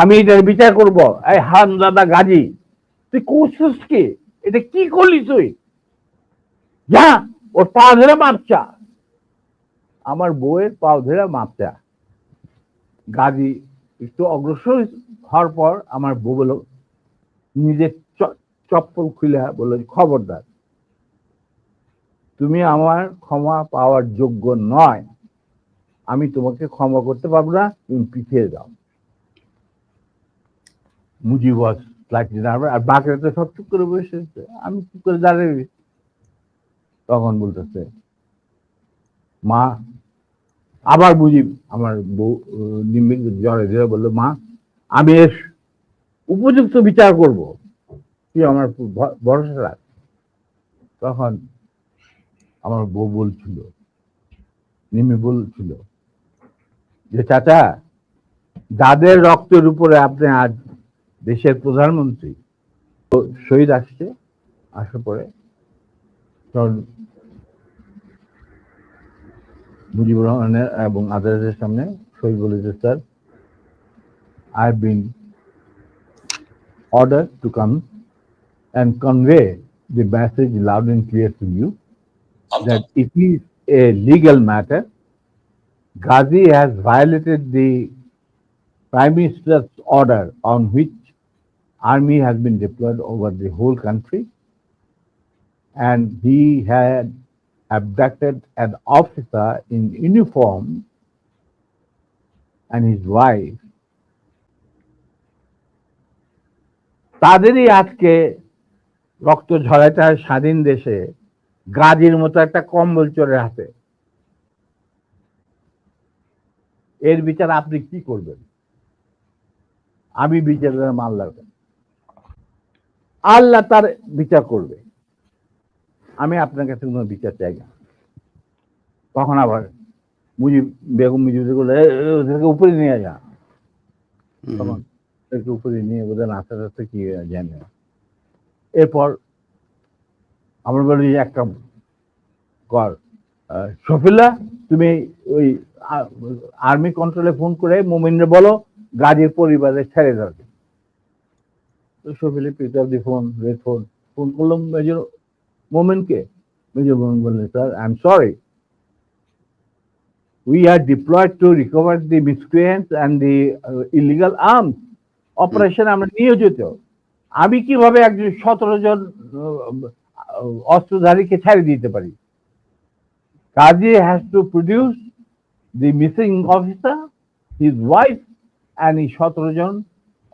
আমি এটার বিচার করব। এই হারামজাদা গাজী, তুই করছিস কি? এটা কি করলি তুই? যা, ওর পা ধরে মাপচা। আমার বউয়ের পা ধরে মাপচা। গাজী একটু অগ্রসর হওয়ার পর আমার বউ বলল, নিজের চপ্পল খুলে বলল, খবরদার। তুমি আমার ক্ষমা পাওয়ার যোগ্য নয়। আমি তোমাকে ক্ষমা করতে পারব না, তুমি পিছিয়ে যাও ওয়াজ স্লাইটলি নার্ভাস আর বাকিরা তো সব চুপ করে বসে আমি চুপ করে দাঁড়িয়ে তখন বলতেছে মা আবার মুজিব আমার বউ আহ, নিম্বিক জ্বরে ধরে বলল মা আমি এর উপযুক্ত বিচার করব। তুই আমার ভরসা রাখ। তখন আমার বউ বলছিল নিমি বলছিল যে চাচা যাদের রক্তের উপরে আপনি আজ দেশের প্রধানমন্ত্রী শহীদ আসছে আসার পরে তখন মুজিবুর রহমানের এবং আদালতের সামনে শহীদ বলেছে sir I been ordered to come and convey the message loud and clear to you that it is a legal matter. Ghazi has violated the Prime Minister's order on which army has been deployed over the whole country. And he had abducted an officer in uniform and his wife তাদেরই আজকে রক্ত ঝরাইতে হয় স্বাধীন দেশে গাজীর মতো একটা কম্বল চোরের হাতে এর বিচার আপনি কি করবেন আমি বিচার দিলাম আল্লাহর কাছে। আল্লাহ তার বিচার করবে। আমি আপনার কাছে কোনো বিচার চাই না। তখন আবার মুজিব বেগম মুজিব বলল, "এ, এ, ওদেরকে উপরে নিয়ে যা। তখন একটু উপরে নিয়ে বোধহয় নাচতে টাচতে কি জানে এরপর আমরা বলি যে একটা কর আহ, শফিল্লা তুমি ওই আর্মি কন্ট্রোলে ফোন করে মোমিনরে বলো গাজীর পরিবারে ছেড়ে যাবে তো শফিলে pick up the phone red phone phone করলাম মেজর মোমেনকে মেজর মোমেন বললেন sir I am sorry we are deployed to recover the miscreants and the uh, illegal operation আমরা নিয়োজিত। আমি কীভাবে একজন সতেরো জন অস্ত্রধারীকে ছেড়ে দিতে পারি? Kazi has to produce the missing officer his wife and এই সতেরো জন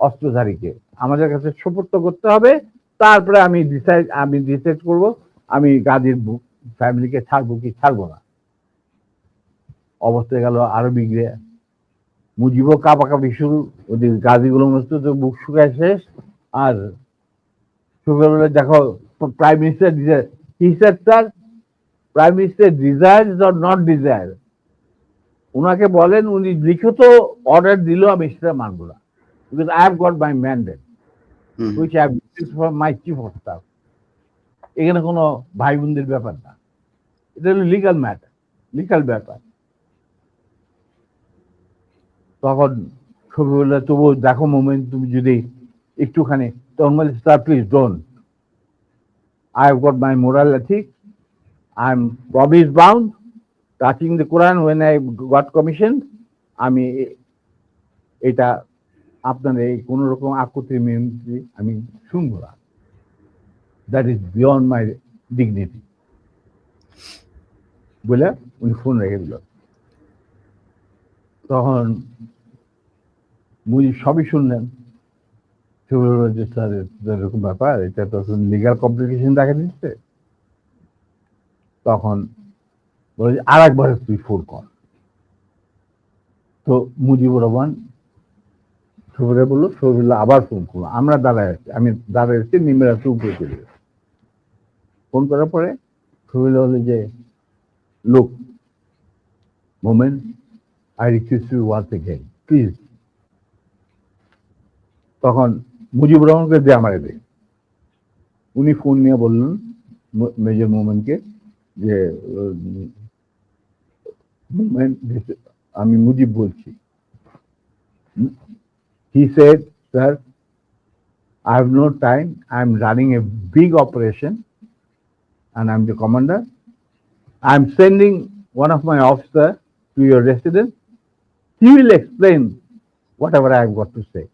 অস্ত্রধারীকে। আমাদের কাছে সুপর্ত করতে হবে। তারপরে আমি ডিসাইড আমি ডিসাইড করব, আমি গাজীর ফ্যামিলিকে ছাড়বো কি ছাড়বো না। অবস্থা গেল আরও বিগড়ে। মুজিবও কাপাকাপি শুরু, ওদের গাজীগুলো মতো তো বুক শুকায় শেষ। আর সকালবেলা দেখো প্রাইম মিনিস্টার ডিজায়ার কি sir sir prime minister desire or not desire ওনাকে বলেন, উনি লিখিত অর্ডার দিল আমি সেটা মানবো না। Because I have got my mandate my chief of staff এখানে কোনো ভাই বোনদের ব্যাপার না। এটা হলো লিগাল ম্যাটার লিগাল ব্যাপার। তখন দেখো তুমি যদি একটুখানি তখন please I got my moral ethic I am promise bound touching the Quran when I got commission আমি এটা আপনার এই কোনো রকম আকুতি মিনতি আমি শুনব না। That is beyond my dignity বলে উনি ফোন রেখে দিল। তখন মুজি সবই শুনলেন। যে স্যার এরকম ব্যাপার, এটা তো লিগাল কমপ্লিকেশন দেখা দিচ্ছে। তখন বলে যে আর একবার তুই ফোন কর। তো মুজিবুর রহমান সবিরা বলল সবিরা আবার ফোন করল আমরা দাঁড়ায় আছি। আমি দাঁড়ায় আছি নিমের হাতে উপরে চলে ফোন করার পরে সবিরা হলো যে, লোক moment I request you once again please তখন মুজিবুর রহমানকে দে আমার দে উনি ফোন নিয়ে বললেন মেজর মোমেনকে যে, মোমেন, আমি মুজিব বলছি। He said, Sir, I have no time. I'm running a big operation and I'm the commander. I'm sending one of my officers to your residence. He will explain whatever I have got to say.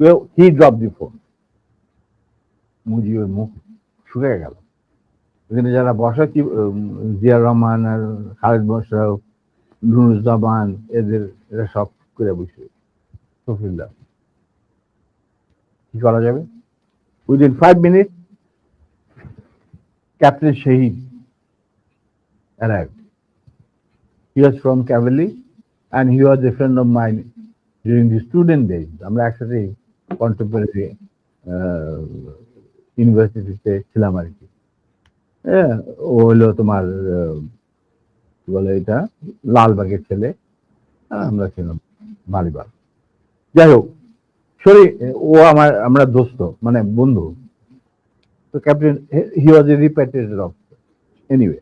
So he dropped the phone. মুজিবের মুখ শুকিয়ে গেল যারা বসা কি জিয়া রহমান আর খালেদ মোশারফ নুরুজ্জামান এদের এরা সব করে বসে তফিল্লা কি করা যাবে? Within five minute captain Shahid arrived. He was from Cavalry and he was a friend of mine during the student. আমরা একসাথে কন্টেম্পোরারি ইউনিভার্সিটিতে ছিলাম আর কি। হ্যাঁ, ও হলো তোমার কি বলে এটা? লালবাগের ছেলে। আর আমরা ছিলাম মালিবাগ যাই হোক সরি, ও আমার, আমরা দোস্ত মানে বন্ধু। তো captain, he was a repatriated of anyway